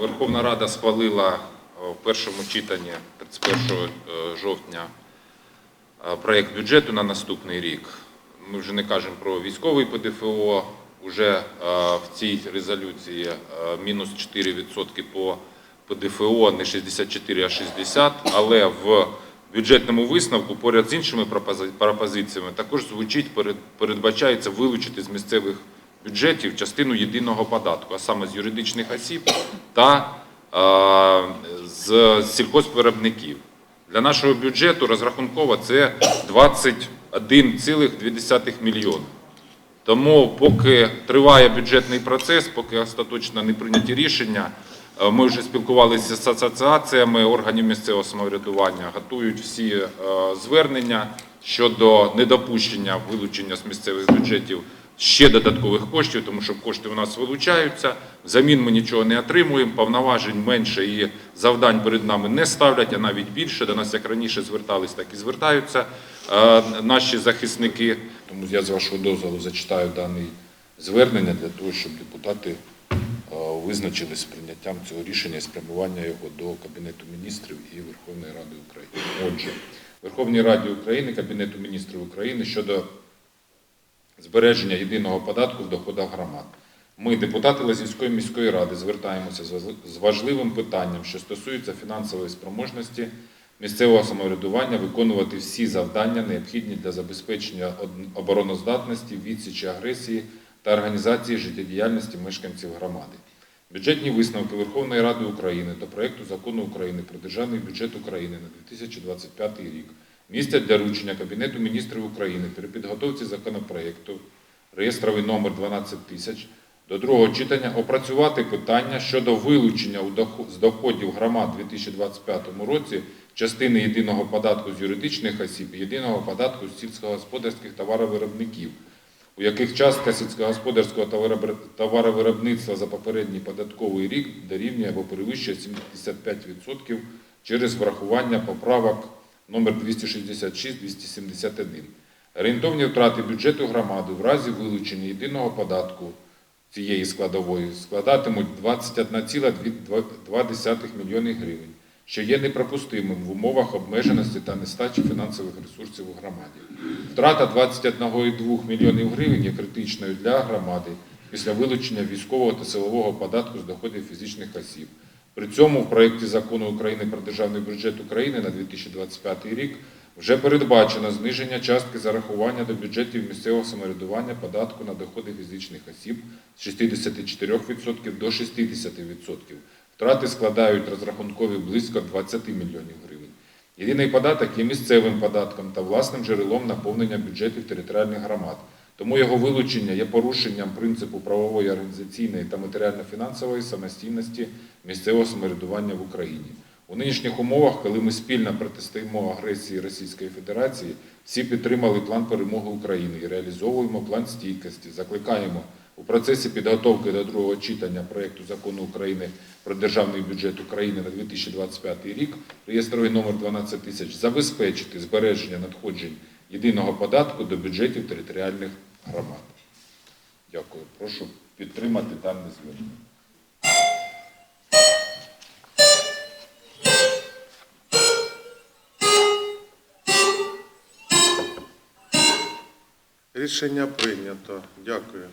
Верховна Рада схвалила е, в першому читанні 31 е, жовтня е, проєкт бюджету на наступний рік. Ми вже не кажемо про військовий ПДФО. Уже е, в цій резолюції мінус 4% по ПДФО, не 64, а 60, але в бюджетному висновку поряд з іншими пропози- пропозиціями також звучить, перед- передбачається вилучити з місцевих бюджетів частину єдиного податку, а саме з юридичних осіб та е, з сільхозвиробників. Для нашого бюджету розрахунково це 21,2 мільйона. Тому поки триває бюджетний процес, поки остаточно не прийняті рішення, е, ми вже спілкувалися з асоціаціями органів місцевого самоврядування, готують всі е, звернення щодо недопущення вилучення з місцевих бюджетів ще додаткових коштів, тому що кошти у нас вилучаються. Взамін ми нічого не отримуємо, повноважень менше і завдань перед нами не ставлять, а навіть більше. До нас як раніше звертались, так і звертаються е, наші захисники. Тому я з вашого дозволу зачитаю дане звернення для того, щоб депутати е, визначились з прийняттям цього рішення спрямування його до Кабінету міністрів і Верховної Ради України. Отже, Верховній Раді України, Кабінету міністрів України щодо збереження єдиного податку в доходах громад. Ми, депутати Лазівської міської ради, звертаємося з важливим питанням, що стосується фінансової спроможності місцевого самоврядування виконувати всі завдання, необхідні для забезпечення обороноздатності, відсічі агресії та організації життєдіяльності мешканців громади. Бюджетні висновки Верховної Ради України до проекту закону України про державний бюджет України на 2025 рік містять для ручення Кабінету міністрів України при підготовці законопроекту реєстровий номер 12 тисяч до другого читання опрацювати питання щодо вилучення з доходів громад у 2025 році частини єдиного податку з юридичних осіб і єдиного податку з сільськогосподарських товаровиробників, у яких частка сільськогосподарського товаровиробництва за попередній податковий рік дорівнює або перевищує 75% через врахування поправок номер 266-271. Орієнтовні втрати бюджету громади в разі вилучення єдиного податку цієї складової складатимуть 21,2 мільйони гривень, що є неприпустимим в умовах обмеженості та нестачі фінансових ресурсів у громаді. Втрата 21,2 мільйонів гривень є критичною для громади після вилучення військового та силового податку з доходів фізичних осіб. При цьому в проєкті закону України про державний бюджет України на 2025 рік вже передбачено зниження частки зарахування до бюджетів місцевого самоврядування податку на доходи фізичних осіб з 64% до 60%. Втрати складають розрахункові близько 20 мільйонів гривень. Єдиний податок є місцевим податком та власним джерелом наповнення бюджетів територіальних громад. Тому його вилучення є порушенням принципу правової, організаційної та матеріально-фінансової самостійності місцевого самоврядування в Україні. У нинішніх умовах, коли ми спільно протистоїмо агресії Російської Федерації, всі підтримали план перемоги України і реалізовуємо план стійкості. Закликаємо у процесі підготовки до другого читання проєкту закону України про державний бюджет України на 2025 рік, реєстровий номер 12 тисяч, забезпечити збереження надходжень єдиного податку до бюджетів територіальних громад. Дякую. Прошу підтримати дане звернення. Рішення прийнято. Дякую.